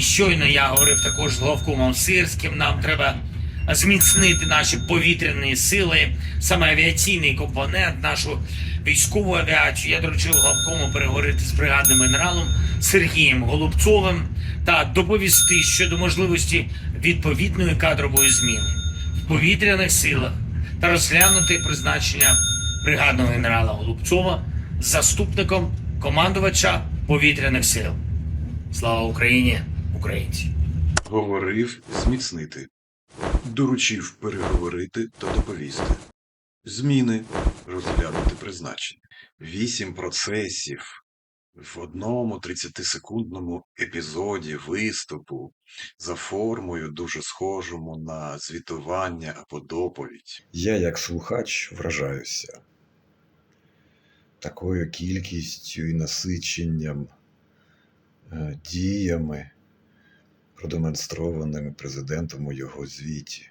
Щойно я говорив також з главкомом Сирським. Нам треба зміцнити наші повітряні сили, саме авіаційний компонент, нашу військову авіацію. Я доручив главкому переговорити з бригадним генералом Сергієм Голубцовим та доповісти щодо можливості відповідної кадрової зміни в повітряних силах та розглянути призначення бригадного генерала Голубцова заступником командувача повітряних сил. Слава Україні, українці! Говорив зміцнити. Доручив переговорити та доповісти. Зміни розглянути призначення. Вісім процесів в одному 30-секундному епізоді виступу за формою дуже схожому на звітування або доповідь. Я, як слухач, вражаюся такою кількістю і насиченням е, діями, продемонстрованими президентом у його звіті.